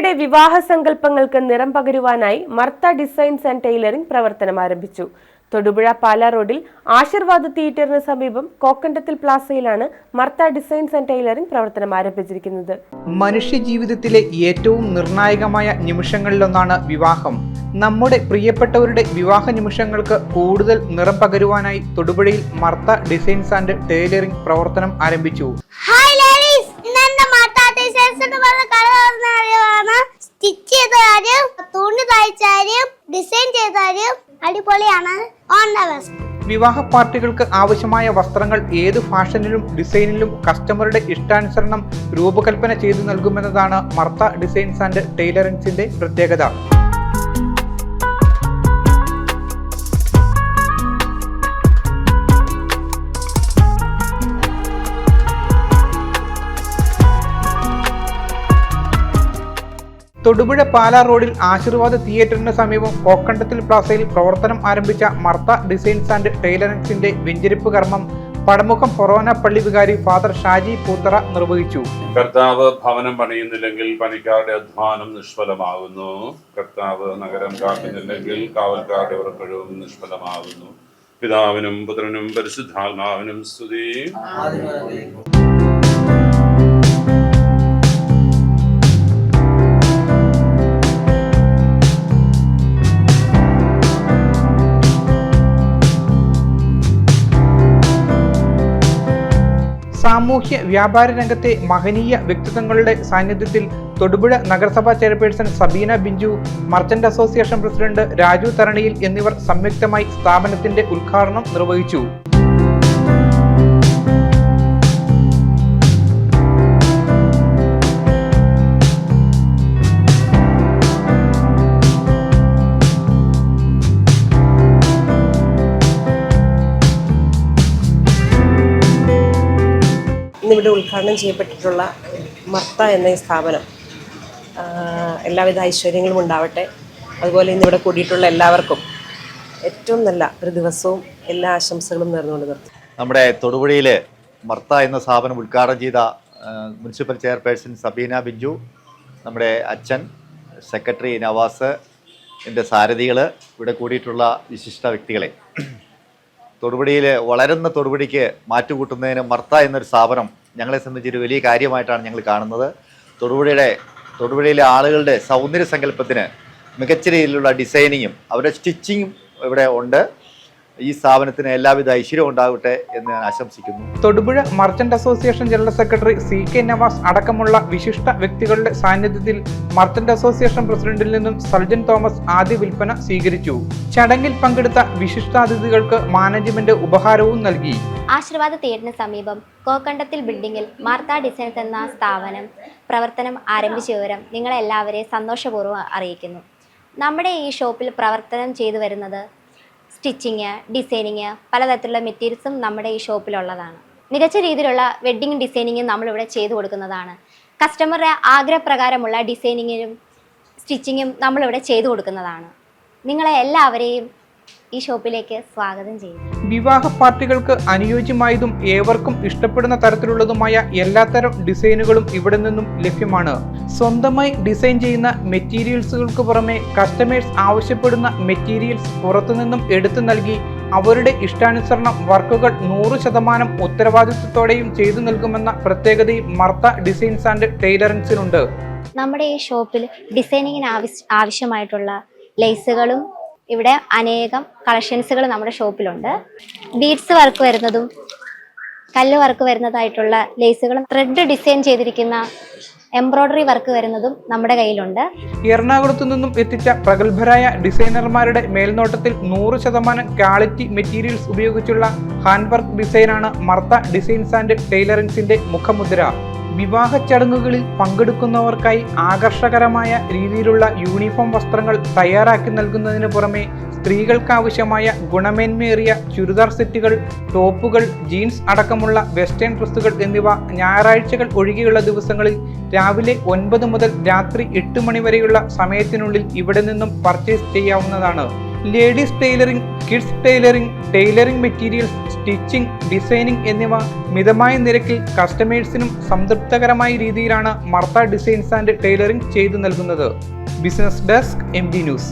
തൊടുപുഴയുടെ വിവാഹ സങ്കല്പങ്ങൾക്ക് നിറം പകരുവാനായി മർത്ത ഡിസൈൻസ് ആൻഡ് ടൈലറിംഗ് പ്രവർത്തനം ആരംഭിച്ചു. തൊടുപുഴ പാലാ റോഡിൽ ആശീർവാദ് തിയേറ്ററിന് സമീപം കോക്കണ്ടത്തിൽ പ്ലാസയിലാണ് മർത്ത ഡിസൈൻസ് ആൻഡ് ടൈലറിംഗ് പ്രവർത്തനം ആരംഭിച്ചിരിക്കുന്നത്. മനുഷ്യ ജീവിതത്തിലെ ഏറ്റവും നിർണായകമായ നിമിഷങ്ങളിലൊന്നാണ് വിവാഹം. നമ്മുടെ പ്രിയപ്പെട്ടവരുടെ വിവാഹ നിമിഷങ്ങൾക്ക് കൂടുതൽ നിറം പകരുവാനായി തൊടുപുഴയിൽ മർത്ത ഡിസൈൻസ് ആൻഡ് ടൈലറിംഗ് പ്രവർത്തനം ആരംഭിച്ചു. ഹായ് വിവാഹ പാർട്ടികൾക്ക് ആവശ്യമായ വസ്ത്രങ്ങൾ ഏത് ഫാഷനിലും ഡിസൈനിലും കസ്റ്റമറുടെ ഇഷ്ടാനുസരണം രൂപകൽപ്പന ചെയ്തു നൽകുമെന്നതാണ് മർത്ത ഡിസൈൻസ് ആൻഡ് ടൈലറിംഗ്സിന്റെ പ്രത്യേകത. തൊടുപുഴ പാലാ റോഡിൽ ആശീർവാദ തിയേറ്ററിന് സമീപം കോക്കണ്ടത്തിൽ പ്ലാസയിൽ പ്രവർത്തനം ആരംഭിച്ച മർത്ത ഡിസൈൻസ് ആൻഡ് ടൈലറിംഗ്സിന്റെ വെഞ്ചരിപ്പ് കർമ്മം പടമുഖം ഫൊറോന പള്ളി വികാരി ഫാദർ ഷാജി പൂത്തറ നിർവഹിച്ചു. കർത്താവ് ഭവനം പണിയുന്നില്ലെങ്കിൽ പണിക്കാരുടെ അധ്വാനം നിഷ്ഫലമാകുന്നു. കർത്താവ് നഗരം കാക്കുന്നില്ലെങ്കിൽ കാവൽക്കാരുടെ ഉറക്കഴിവും നിഷ്ഫലമാകുന്നു. പിതാവിനും പുത്രനും പരിശുദ്ധാത്മാവിനും സ്തുതി. സാമൂഹ്യ വ്യാപാര രംഗത്തെ മഹനീയ വ്യക്തിത്വങ്ങളുടെ സാന്നിധ്യത്തിൽ തൊടുപുഴ നഗരസഭാ chairperson Sabina Binchu merchant association president Raju Tharaniyil എന്നിവർ സംയുക്തമായി സ്ഥാപനത്തിന്റെ ഉദ്ഘാടനം നിർവഹിച്ചു. ഇന്നിവിടെ ഉദ്ഘാടനം ചെയ്യപ്പെട്ടിട്ടുള്ള മർത്ത എന്ന ഈ സ്ഥാപനം എല്ലാവിധ ഐശ്വര്യങ്ങളും ഉണ്ടാവട്ടെ. അതുപോലെ ഇന്നിവിടെ കൂടിയിട്ടുള്ള എല്ലാവർക്കും ഏറ്റവും നല്ല ഒരു ദിവസവും എല്ലാ ആശംസകളും നേർന്നുകൊണ്ട് നിർത്തി നമ്മുടെ തൊടുപുഴയിൽ മർത്ത എന്ന സ്ഥാപനം ഉദ്ഘാടനം ചെയ്ത മുനിസിപ്പൽ ചെയർപേഴ്സൺ സബീന ബിഞ്ചു നമ്മുടെ അച്ഛൻ സെക്രട്ടറി നവാസ് എന്റെ സാരഥികൾ ഇവിടെ കൂടിയിട്ടുള്ള വിശിഷ്ട വ്യക്തികളെ. തൊടുപുഴയിൽ വളരുന്ന തൊടുപുഴയ്ക്ക് മാറ്റുകൂട്ടുന്നതിന് മർത്ത എന്നൊരു സ്ഥാപനം ഞങ്ങളെ സംബന്ധിച്ചൊരു വലിയ കാര്യമായിട്ടാണ് ഞങ്ങൾ കാണുന്നത്. തൊടുപുഴയുടെ തൊടുപുഴയിലെ ആളുകളുടെ സൗന്ദര്യ സങ്കല്പത്തിന് മികച്ച രീതിയിലുള്ള ഡിസൈനിങ്ങും അവരുടെ സ്റ്റിച്ചിങ്ങും ഇവിടെ ഉണ്ട്. ഈ സ്ഥാപനത്തിന് എല്ലാവിധ ഐശ്വര്യം ഉണ്ടാകട്ടെ എന്ന് ഞാൻ ആശംസിക്കുന്നു. Thodupuzha merchant association general secretary C K Navas അടക്കമുള്ള വിശിഷ്ട വ്യക്തികളുടെ സാന്നിധ്യത്തിൽ മർച്ചന്റ് അസോസിയേഷൻ പ്രസിഡന്റിൽ നിന്നും സർജൻ തോമസ് ആദ്യ വിൽപ്പന സ്വീകരിച്ചു. ചടങ്ങിൽ പങ്കെടുത്ത വിശിഷ്ടാതിഥികൾക്ക് മാനേജ്മെന്റ് ഉപഹാരവും നൽകി. ആശീർവാദ തിയേറ്ററിന് സമീപം കോക്കണ്ടത്തിൽ ബിൽഡിംഗിൽ മാർത്ത ഡിസൈൻസ് എന്ന സ്ഥാപനം പ്രവർത്തനം ആരംഭിച്ച വിവരം നിങ്ങളെല്ലാവരെയും സന്തോഷപൂർവം അറിയിക്കുന്നു. നമ്മുടെ ഈ ഷോപ്പിൽ പ്രവർത്തനം ചെയ്തു വരുന്നത് സ്റ്റിച്ചിങ് ഡിസൈനിങ് പലതരത്തിലുള്ള മെറ്റീരിയൽസും നമ്മുടെ ഈ ഷോപ്പിലുള്ളതാണ്. മികച്ച രീതിയിലുള്ള വെഡ്ഡിങ് ഡിസൈനിങ്ങും നമ്മളിവിടെ ചെയ്തു കൊടുക്കുന്നതാണ്. കസ്റ്റമറുടെ ആഗ്രഹപ്രകാരമുള്ള ഡിസൈനിങ്ങിനും സ്റ്റിച്ചിങ്ങും നമ്മളിവിടെ ചെയ്തു കൊടുക്കുന്നതാണ്. നിങ്ങളെ എല്ലാവരെയും ഈ ഷോപ്പിലേക്ക് സ്വാഗതം ചെയ്യുന്നു. വിവാഹ പാർട്ടികൾക്ക് അനുയോജ്യമായതും ഏവർക്കും ഇഷ്ടപ്പെടുന്ന തരത്തിലുള്ളതുമായ എല്ലാത്തരം ഡിസൈനുകളും ഇവിടെ നിന്നും ലഭ്യമാണ്. സ്വന്തമായി ഡിസൈൻ ചെയ്യുന്ന മെറ്റീരിയൽസുകൾക്ക് പുറമെ കസ്റ്റമേഴ്സ് ആവശ്യപ്പെടുന്ന മെറ്റീരിയൽസ് പുറത്തുനിന്നും എടുത്തു നൽകി അവരുടെ ഇഷ്ടാനുസരണം വർക്കുകൾ നൂറ് ശതമാനം ഉത്തരവാദിത്വത്തോടെയും ചെയ്തു നൽകുമെന്ന പ്രത്യേകതയും മർത്ത ഡിസൈൻസ് ആൻഡ് ടൈലറൻസിനുണ്ട് നമ്മുടെ ഈ ഷോപ്പിൽ ഡിസൈനിങ്ങിന് ആവശ്യമായിട്ടുള്ള ലേസുകളും ഇവിടെ അനേകം കളക്ഷൻസുകൾ നമ്മുടെ ഷോപ്പിലുണ്ട്. ബീഡ്സ് വർക്ക് വരുന്നതും കല്ല് വർക്ക് വരുന്നതായിട്ടുള്ള ലേസുകളും ത്രെഡ് ഡിസൈൻ ചെയ്തിരിക്കുന്ന എംബ്രോയ്ഡറി വർക്ക് വരുന്നതും നമ്മുടെ കയ്യിലുണ്ട്. എറണാകുളത്തു നിന്നും എത്തിച്ച പ്രഗത്ഭരായ ഡിസൈനർമാരുടെ മേൽനോട്ടത്തിൽ നൂറ് ശതമാനം ക്വാളിറ്റി മെറ്റീരിയൽസ് ഉപയോഗിച്ചുള്ള ഹാൻഡ് വർക്ക് ഡിസൈനാണ് മർത്ത ഡിസൈൻസ് ആൻഡ് ടൈലറിങ്സിന്റെ മുഖമുദ്ര. വിവാഹ ചടങ്ങുകളിൽ പങ്കെടുക്കുന്നവർക്കായി ആകർഷകരമായ രീതിയിലുള്ള യൂണിഫോം വസ്ത്രങ്ങൾ തയ്യാറാക്കി നൽകുന്നതിന് പുറമെ സ്ത്രീകൾക്കാവശ്യമായ ഗുണമേന്മയേറിയ ചുരിദാർ സെറ്റുകൾ ടോപ്പുകൾ ജീൻസ് അടക്കമുള്ള വെസ്റ്റേൺ ഡ്രസ്സുകൾ എന്നിവ ഞായറാഴ്ചകൾ ഒഴികെയുള്ള ദിവസങ്ങളിൽ രാവിലെ ഒൻപത് മുതൽ രാത്രി എട്ട് മണി വരെയുള്ള സമയത്തിനുള്ളിൽ ഇവിടെ നിന്നും പർച്ചേസ് ചെയ്യാവുന്നതാണ്. Ladies tailoring kids tailoring tailoring materials stitching designing എന്നിവ മിതമായ നിരക്കിൽ കസ്റ്റമേഴ്സിനും സംതൃപ്തകരമായ രീതിയിലാണ് മർത്ത ഡിസൈൻസ് ആൻഡ് ടൈലറിംഗ് ചെയ്തു നൽകുന്നത്. Business desk M news.